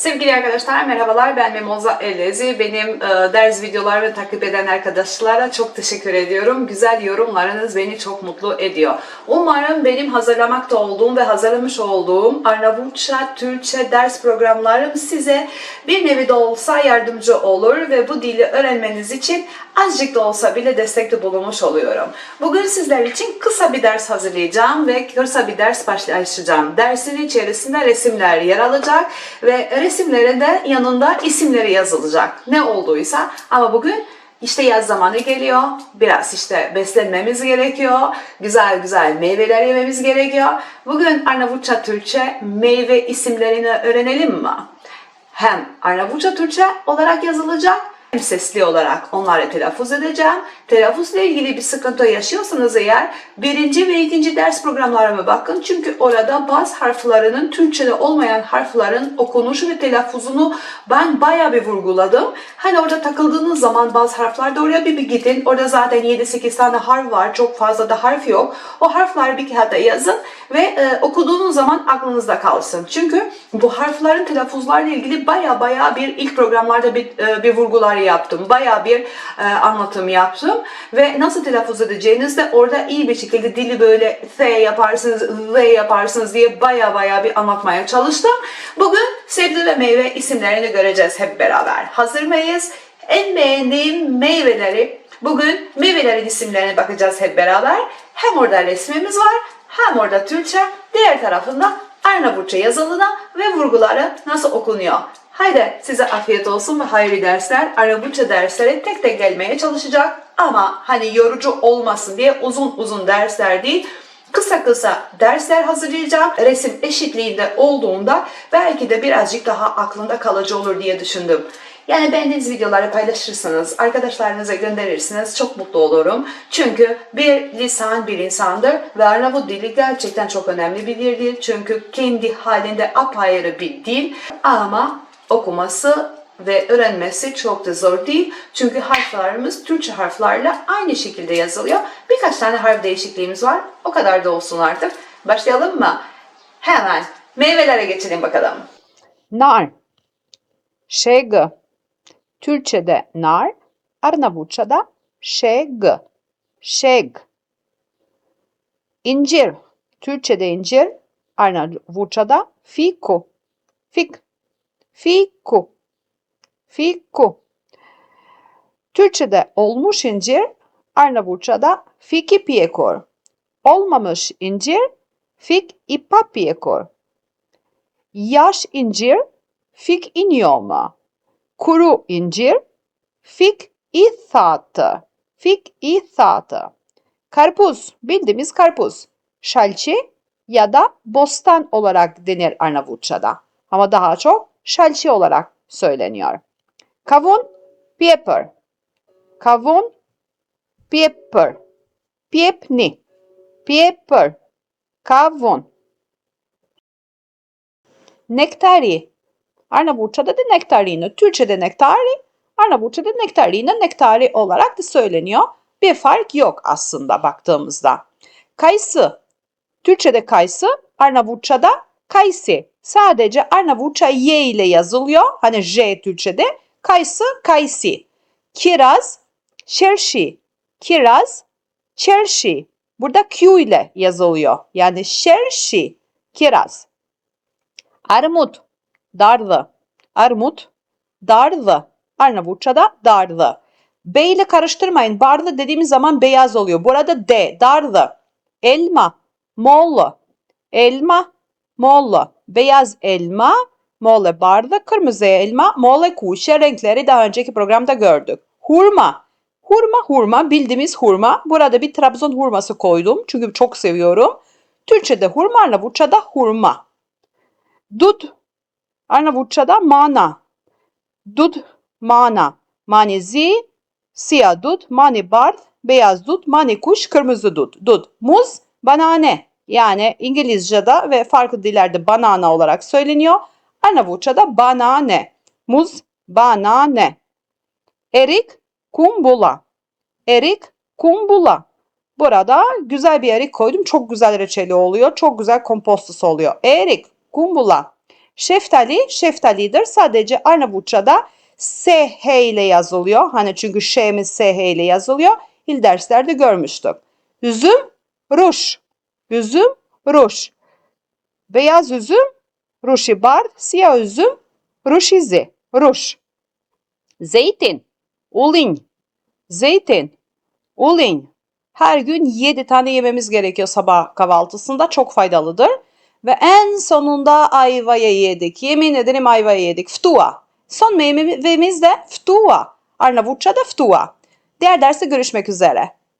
Sevgili arkadaşlar merhabalar ben Memoza Elezi. Benim e, ders videolarımı takip eden arkadaşlara çok teşekkür ediyorum. Güzel yorumlarınız beni çok mutlu ediyor. Umarım benim hazırlamakta olduğum ve hazırlamış olduğum Arnavutça, Türkçe ders programlarım size bir nevi de olsa yardımcı olur ve bu dili öğrenmeniz için azıcık da olsa bile destekte bulunmuş oluyorum. Bugün sizler için kısa bir ders hazırlayacağım ve kısa bir ders başlayacağım. Dersin içerisinde resimler yer alacak ve resimlere de yanında isimleri yazılacak. Ne olduysa ama bugün işte yaz zamanı geliyor. Biraz işte beslenmemiz gerekiyor. Güzel güzel meyveler yememiz gerekiyor. Bugün Arnavutça Türkçe meyve isimlerini öğrenelim mi? Hem Arnavutça Türkçe olarak yazılacak sesli olarak onları telaffuz edeceğim. Telaffuzla ilgili bir sıkıntı yaşıyorsanız eğer birinci ve ikinci ders programlarıma bakın. Çünkü orada bazı harflerinin Türkçe'de olmayan harflerin okunuşu ve telaffuzunu ben bayağı bir vurguladım. Hani orada takıldığınız zaman bazı harflerde oraya bir, bir gidin. Orada zaten 7-8 tane harf var. Çok fazla da harf yok. O harfleri bir kağıda yazın ve e, okuduğunuz zaman aklınızda kalsın. Çünkü bu harflerin telaffuzlarla ilgili baya baya bir ilk programlarda bir, e, bir vurgular yaptım. Baya bir e, anlatım yaptım ve nasıl telaffuz edeceğiniz de orada iyi bir şekilde dili böyle S yaparsınız, V yaparsınız diye baya baya bir anlatmaya çalıştım. Bugün sebze ve meyve isimlerini göreceğiz hep beraber. Hazır mıyız? En beğendiğim meyveleri Bugün meyvelerin isimlerine bakacağız hep beraber. Hem orada resmimiz var hem orada Türkçe, diğer tarafında Arnavutça yazılına ve vurguları nasıl okunuyor. Haydi size afiyet olsun ve hayırlı dersler. Arnavutça dersleri tek tek gelmeye çalışacak ama hani yorucu olmasın diye uzun uzun dersler değil kısa kısa dersler hazırlayacağım. Resim eşitliğinde olduğunda belki de birazcık daha aklında kalıcı olur diye düşündüm. Yani beğendiğiniz videoları paylaşırsanız, arkadaşlarınıza gönderirsiniz çok mutlu olurum. Çünkü bir lisan bir insandır ve Arnavut dili gerçekten çok önemli bir dildir. Çünkü kendi halinde apayrı bir dil ama okuması ve öğrenmesi çok da zor değil. Çünkü harflerimiz Türkçe harflerle aynı şekilde yazılıyor. Birkaç tane harf değişikliğimiz var. O kadar da olsun artık. Başlayalım mı? Hemen meyvelere geçelim bakalım. Nar. Şeg. Türkçe'de nar, Arnavutça'da şeg. Şeg. İncir. Türkçe'de incir, Arnavutça'da fiku. Fik. Fiku. Fiku. Türkçe'de olmuş incir, Arnavutça'da fiki piyekor. Olmamış incir, fik ipa piyekor. Yaş incir, fik inioma. Kuru incir, fik ithatı. Fik ithatı. Karpuz, bildiğimiz karpuz. Şalçi ya da bostan olarak denir Arnavutça'da. Ama daha çok şalçi olarak söyleniyor. Kavun, pepper. Kavun, pepper. Piepni, pepper. Kavun. Nektari. Arnavutça'da da nektarino. Türkçe'de nektari, Arnavutça'da nektarino, nektari olarak da söyleniyor. Bir fark yok aslında baktığımızda. Kayısı. Türkçe'de kayısı, Arnavutça'da kayısı. Sadece Arnavutça Y ile yazılıyor. Hani J Türkçe'de. Kayısı, kayısı. Kiraz, şerşi. Kiraz, çerşi. Burada Q ile yazılıyor. Yani şerşi, kiraz. Armut, darlı. Armut, darlı. Arnavutça'da darlı. B ile karıştırmayın. Barlı dediğimiz zaman beyaz oluyor. Burada D, darlı. Elma, mollu. Elma, mollu. Beyaz elma, molle barlı. Kırmızı elma, molle kuşa renkleri daha önceki programda gördük. Hurma. Hurma, hurma. Bildiğimiz hurma. Burada bir Trabzon hurması koydum. Çünkü çok seviyorum. Türkçe'de hurma, Arnavutça'da hurma. Dut. Arnavutça'da mana. Dut, mana. Manizi, siyah dut, mani bard, beyaz dut, mani kuş, kırmızı dut. Dut. Muz, banane. Yani İngilizce'de ve farklı dillerde banana olarak söyleniyor. Arnavutça'da banane. Muz, banane. Erik, kumbula. Erik, kumbula. Burada güzel bir erik koydum. Çok güzel reçeli oluyor. Çok güzel kompostosu oluyor. Erik, kumbula. Şeftali, şeftalidir. Sadece Arnavutça'da SH ile yazılıyor. Hani çünkü Ş'miz SH ile yazılıyor. İl derslerde görmüştük. Üzüm, ruş. Üzüm, ruş. Beyaz üzüm, ruşi bar. Siyah üzüm, ruşizi. Ruş. Zeytin, ulin. Zeytin, ulin. Her gün 7 tane yememiz gerekiyor sabah kahvaltısında. Çok faydalıdır. Ve en sonunda ayvayı yedik. Yemin ederim ayvayı yedik. Ftua. Son meyvemiz de ftua. Arnavutça'da ftua. Diğer derste görüşmek üzere.